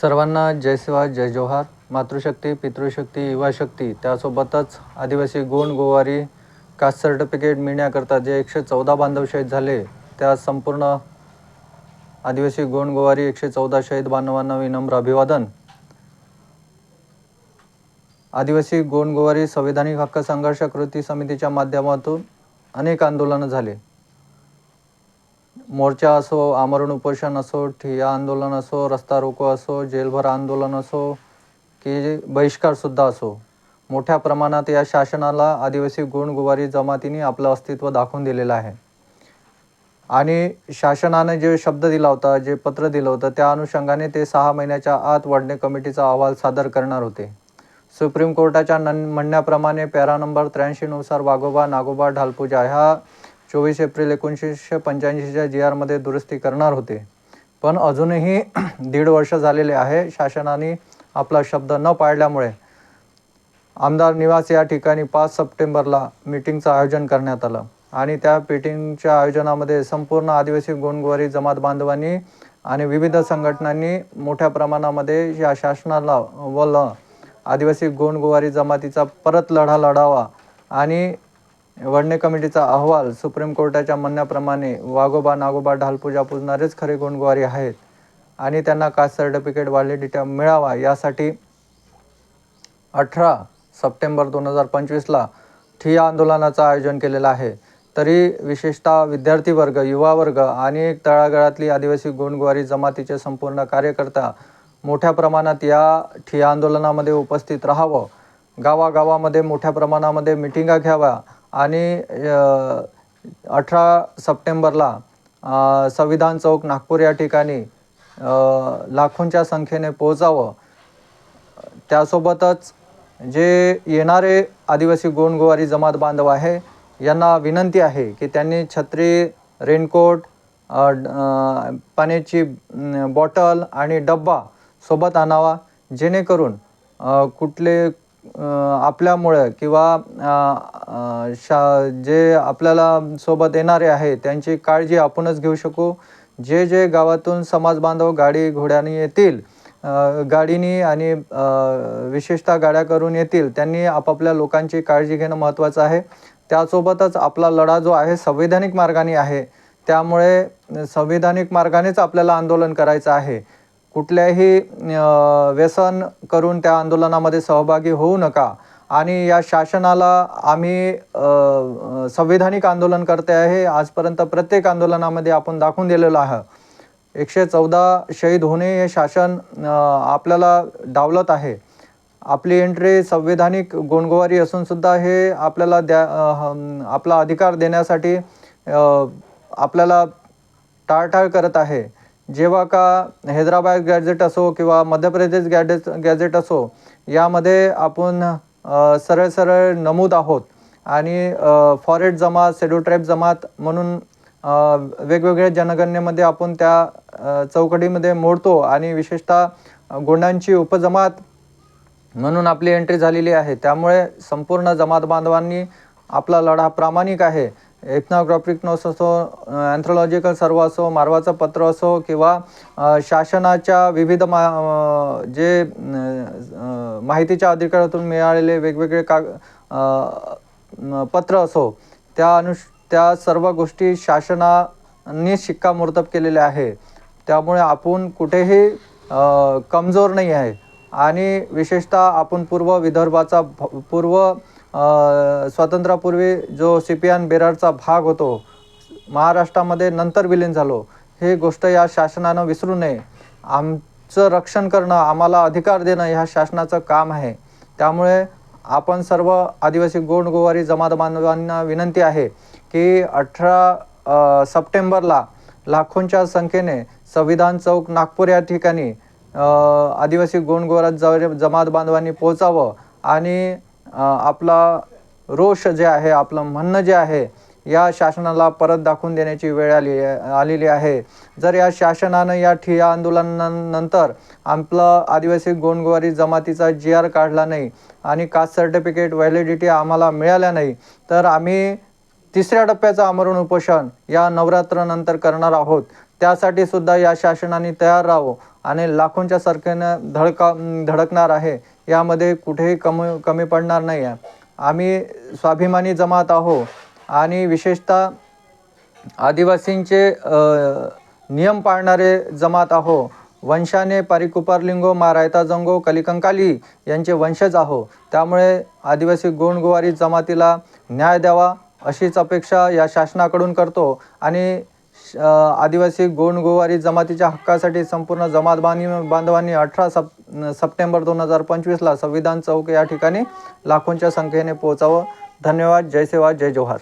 सर्वांना जय शिवा जय जोहार. मातृशक्ती पितृशक्ती युवाशक्ती त्यासोबतच आदिवासी गोंड गोवारी कास्ट सर्टिफिकेट मिळण्याकरता जे एकशे चौदा बांधव शहीद झाले त्या संपूर्ण आदिवासी गोंड गोवारी एकशे चौदा शहीद बांधवांना विनम्र अभिवादन. आदिवासी गोंड गोवारी संविधानिक हक्क संघर्ष कृती समितीच्या माध्यमातून अनेक आंदोलनं झाले. मोर्चा असो आमरण उपोषण असो ठिय्या आंदोलन असो रस्ता रोको असो जेलभर आंदोलन असो की बहिष्कारसुद्धा असो मोठ्या प्रमाणात या शासनाला आदिवासी गोंडगोवारी जमातीने आपलं अस्तित्व दाखवून दिलेलं आहे. आणि शासनाने जे शब्द दिला होता जे पत्र दिलं होतं त्या अनुषंगाने ते सहा महिन्याच्या आत वडणे कमिटीचा अहवाल सादर करणार होते. सुप्रीम कोर्टाच्या नं म्हणण्याप्रमाणे पॅरा नंबर त्र्याऐंशीनुसार वाघोबा नागोबा ढालपूजा ह्या चोवीस एप्रिल एकोणीसशे पंच्याऐंशीच्या जी आरमध्ये दुरुस्ती करणार होते. पण अजूनही दीड वर्ष झालेले आहे. शासनाने आपला शब्द न पाळल्यामुळे आमदार निवास या ठिकाणी पाच सप्टेंबरला मीटिंगचं आयोजन करण्यात आलं. आणि त्या मीटिंगच्या आयोजनामध्ये संपूर्ण आदिवासी गोंडगोवारी जमात बांधवांनी आणि विविध संघटनांनी मोठ्या प्रमाणामध्ये या शासनाला व ल आदिवासी गोंडगोवारी जमातीचा परत लढा लढावा आणि वडणे कमिटीचा अहवाल सुप्रीम कोर्टाच्या म्हणण्याप्रमाणे वाघोबा नागोबा ढालपूजा पुजणारेच खरे गुणगुवारी आहेत आणि त्यांना कास्ट सर्टिफिकेट व्हॅलिडिटी मिळावा यासाठी अठरा सप्टेंबर दोन हजार पंचवीसला ठिया आंदोलनाचं आयोजन केलेलं आहे. तरी विशेषतः विद्यार्थी वर्ग युवा वर्ग आणि तळागाळातली आदिवासी गुणगुवारी जमातीचे संपूर्ण कार्यकर्ता मोठ्या प्रमाणात या ठिया आंदोलनामध्ये उपस्थित राहावं. गावागावामध्ये मोठ्या प्रमाणामध्ये मिटिंगा घ्याव्या आणि अठरा सप्टेंबरला संविधान चौक नागपूर या ठिकाणी लाखोंच्या संख्येने पोहोचावं. त्यासोबतच जे येणारे आदिवासी गोंडगोवारी जमात बांधव आहे यांना विनंती आहे की त्यांनी छत्री रेनकोट ड- पाण्याची बॉटल आणि डब्बा सोबत आणावा जेणेकरून कुठले आपल्यामुळे किंवा शा जे आपल्याला सोबत येणारे आहे त्यांची काळजी आपणच घेऊ शकू. जे जे गावातून समाज बांधव गाडी घोड्याने येतील गाडीनी आणि विशेषतः गाड्या करून येतील त्यांनी आपापल्या लोकांची काळजी घेणं महत्त्वाचं आहे. त्यासोबतच आपला लढा जो आहे संवैधानिक मार्गाने आहे. त्यामुळे संविधानिक मार्गानेच आपल्याला आंदोलन करायचं आहे. कुठल्याही व्यसन करून त्या आंदोलनामध्ये सहभागी होऊ नका. आणि या शासनाला आम्ही संविधानिक आंदोलन करते आहे आजपर्यंत प्रत्येक आंदोलनामध्ये आपण दाखवून दिलेलं आहे. एकशे चौदा शहीद होणे हे शासन आपल्याला डावलत आहे. आपली एंट्री संविधानिक गोंडगोवारी असूनसुद्धा हे आपल्याला द्या आपला अधिकार देण्यासाठी आपल्याला टाळटाळ करत आहे. जेव्हा का हैदराबाद गॅजेट असो किंवा मध्य प्रदेश गॅडेट गॅजेट असो यामध्ये आपण सरळ सरळ नमूद आहोत. आणि फॉरेट जमात शेड्यूल ट्राईब जमात म्हणून वेगवेगळ्या जनगणनेमध्ये आपण त्या चौकटीमध्ये मोडतो आणि विशेषतः गोंडांची उपजमात म्हणून आपली एंट्री झालेली आहे. त्यामुळे संपूर्ण जमात बांधवांनी आपला लढा प्रामाणिक आहे. एथनॉग्राफिक नोट्स असो अँथ्रोलॉजिकल सर्व असो मारवाचं पत्र असो किंवा शासनाच्या विविध मा जे माहितीच्या अधिकारातून मिळालेले वेगवेगळे काग पत्र असो त्या अनुष त्या सर्व गोष्टी शासनाने शिक्कामोर्तब केलेले आहे. त्यामुळे आपण कुठेही कमजोर नाही आहे. आणि विशेषतः आपण पूर्व विदर्भाचा भ- पूर्व स्वातंत्र्यापूर्वी जो सिपियान बेरारचा भाग होतो महाराष्ट्रामध्ये नंतर विलीन झालो हे गोष्ट या शासनानं विसरू नये. आमचं रक्षण करणं आम्हाला अधिकार देणं ह्या शासनाचं काम आहे. त्यामुळे आपण सर्व आदिवासी गोंड गोवारी जमात बांधवांना विनंती आहे की अठरा सप्टेंबरला लाखोंच्या संख्येने संविधान चौक नागपूर या ठिकाणी आदिवासी गोंडगोवारा ज जमात बांधवांनी पोहोचावं आणि आपला रोष जे आहे आपलं म्हणणं जे आहे या शासनाला परत दाखवून देण्याची वेळ आली आलेली आहे. जर या शासनानं या ठिया आंदोलनानंतर आपलं आदिवासी गोंडगोवारी जमातीचा जी आर काढला नाही आणि कास्ट सर्टिफिकेट व्हॅलिडिटी आम्हाला मिळाल्या नाही तर आम्ही तिसऱ्या टप्प्याचं आमरण उपोषण या नवरात्रनंतर करणार आहोत. त्यासाठी सुद्धा या शासनाने तयार राहावं. आणि लाखोंच्या संख्येनं धडका धडकणार आहे. यामध्ये कुठेही कमी कमी पडणार नाही आहे आम्ही स्वाभिमानी जमात आहो आणि विशेषतः आदिवासींचे नियम पाळणारे जमात आहो वंशाने पारिकुपारलिंगो मारायता जंगो कलिकंकाली यांचे वंशज आहो त्यामुळे आदिवासी गोंडगोवारी जमातीला न्याय द्यावा अशीच अपेक्षा या शासनाकडून करतो. आणि आदिवासी गोंडगोवारी जमातीच्या हक्कासाठी संपूर्ण जमात बांधी बांधवांनी अठरा सप सप्टेंबर दोन हजार पंचवीसला संविधान चौक या ठिकाणी लाखोंच्या संख्येने पोहोचावं. धन्यवाद. जय सेवा. जय जोहार.